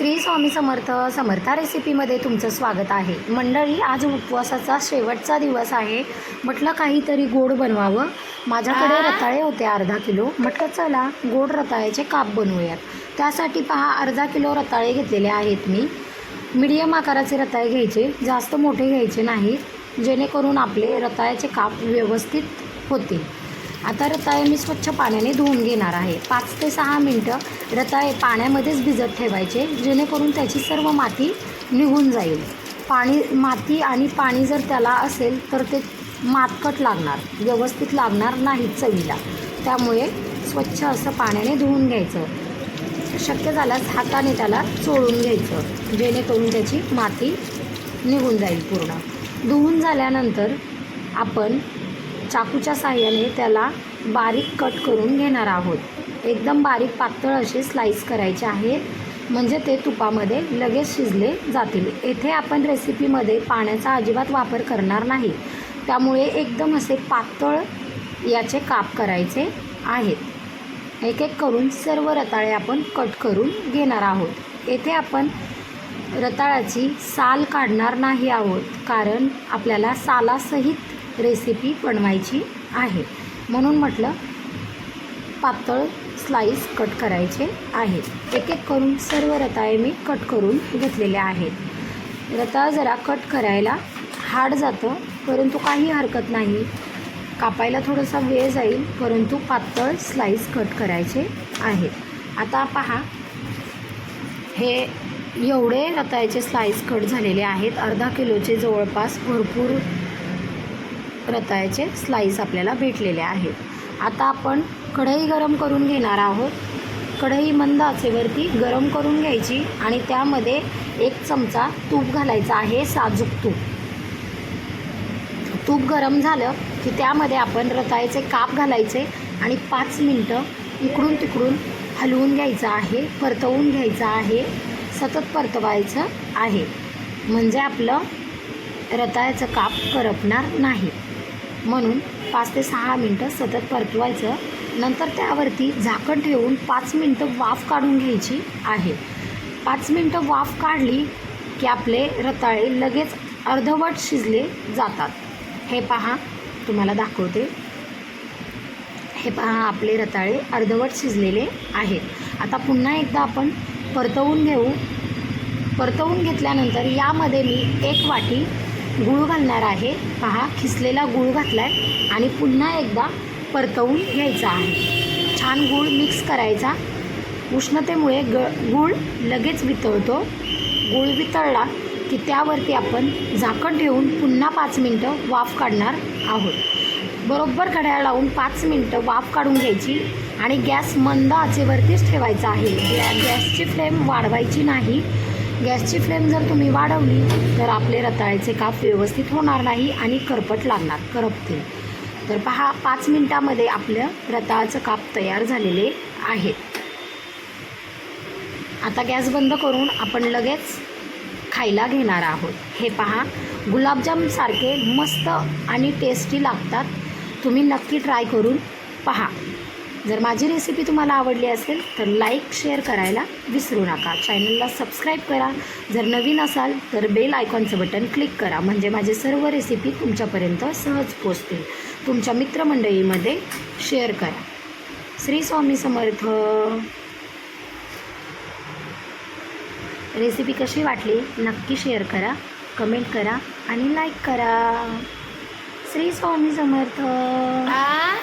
श्री स्वामी समर्थ समर्था रेसिपीमध्ये तुमचं स्वागत आहे. मंडळी आज उपवासाचा शेवटचा दिवस आहे. म्हटलं काहीतरी गोड बनवावं. माझ्याकडे रताळे होते अर्धा किलो. म्हटलं चला गोड रताळ्याचे काप बनवूयात. त्यासाठी पहा अर्धा किलो रताळे घेतलेले आहेत मी. मीडियम आकाराचे रताळे घ्यायचे. जास्त मोठे घ्यायचे नाहीत. जेणेकरून आपले रताळ्याचे काप व्यवस्थित होतील. आता रताळे मी स्वच्छ पाण्याने धुवून घेणार आहे. पाच ते सहा मिनटं रताळे पाण्यामध्येच भिजत ठेवायचे जेणेकरून त्याची सर्व माती निघून जाईल. पाणी माती आणि पाणी जर त्याला असेल तर ते मातकट लागणार व्यवस्थित लागणार नाही चवीला. त्यामुळे स्वच्छ असं पाण्याने धुवून घ्यायचं. शक्य झाल्यास हाताने त्याला चोळून घ्यायचं जेणेकरून त्याची माती निघून जाईल पूर्ण. धुवून झाल्यानंतर आपण चाकूच्या साह्याने त्याला बारीक कट करून घेणार आहोत. एकदम बारीक पातळ असे स्लाईस करायचे आहेत. म्हणजे ते तुपामध्ये लगेच शिजले जातील. येथे आपण रेसिपीमध्ये पाण्याचा अजिबात वापर करणार नाही. त्यामुळे एकदम असे पातळ याचे काप करायचे आहेत. एक एक करून सर्व रताळे आपण कट करून घेणार आहोत. येथे आपण रताळाची साल काढणार नाही आहोत. कारण आपल्याला सालासहित रेसिपी बनवायची आहे. म्हणून म्हटलं पातळ स्लाईस कट करायचे आहेत एक एक करून सर्व रताळे मी कट करून घेतलेले आहेत. रताळ जरा कट करायला हार्ड जातं परंतु काही हरकत नाही. कापायला थोडासा वेळ जाईल परंतु पातळ स्लाईस कट करायचे आहेत आता पहा हे एवढे रताळ्याचे स्लाईस कट झालेले आहेत. अर्धा किलोचे जवळपास भरपूर रताळ्याचे स्लाईस आपल्याला भेटलेले आहेत. आता आपण कढई गरम करून घेणार आहोत. कढई मंद आचेवरती गरम करून घ्यायची आणि त्यामध्ये एक चमचा तूप घालायचा आहे साजूक तूप. तूप गरम झालं की त्यामध्ये आपण रताळ्याचे काप घालायचे आणि पाच मिनटं इकडून तिकडून हलवून घ्यायचं आहे परतवून घ्यायचं आहे सतत परतवायचं आहे. म्हणजे आपलं रताळ्याचं काप करपणार नाही. म्हणून पाच ते सहा मिनटं सतत परतवायचं. नंतर त्यावरती झाकण ठेवून पाच मिनटं वाफ काढून घ्यायची आहे. पाच मिनटं वाफ काढली की आपले रताळे लगेच अर्धवट शिजले जातात. हे पहा तुम्हाला दाखवते. हे पहा आपले रताळे अर्धवट शिजलेले आहेत. आता पुन्हा एकदा आपण परतवून घेऊ. परतवून घेतल्यानंतर यामध्ये मी एक वाटी गूळ घालणार आहे. पहा खिसलेला गूळ घातला आहे आणि पुन्हा एकदा परतवून घ्यायचा आहे. छान गूळ मिक्स करायचा. उष्णतेमुळे ग गूळ लगेच वितळतो. गूळ वितळला की त्यावरती आपण झाकण ठेवून पुन्हा पाच मिनटं वाफ काढणार आहोत. बरोबर घड्याळ लावून पाच मिनटं वाफ काढून घ्यायची आणि गॅस मंद आचेवरतीच ठेवायचा आहे. गॅसची फ्लेम वाढवायची नाही. गॅसची फ्लेम जर तुम्ही वाढवली तर आपले रताळ्याचे काप व्यवस्थित होणार नाही आणि करपट लागणार करपते तर पहा पाच मिनटामध्ये आपलं रताळाचं काप तयार झालेले आहेत आता गॅस बंद करून आपण लगेच खायला घेणार आहोत. हे पहा गुलाबजामसारखे मस्त आणि टेस्टी लागतात. तुम्ही नक्की ट्राय करून पहा. जर माझी रेसिपी तुम्हाला आवडली असेल तर लाईक शेअर करायला विसरू नका. चॅनलला सबस्क्राईब करा. जर नवीन असाल तर बेल आयकॉनचं बटन क्लिक करा. म्हणजे माझे सर्व रेसिपी तुमच्यापर्यंत सहज पोचतील. तुमच्या मित्रमंडळीमध्ये शेअर करा. श्री स्वामी समर्थ. रेसिपी कशी वाटली? नक्की शेअर करा कमेंट करा आणि लाईक करा. श्री स्वामी समर्थ. आ?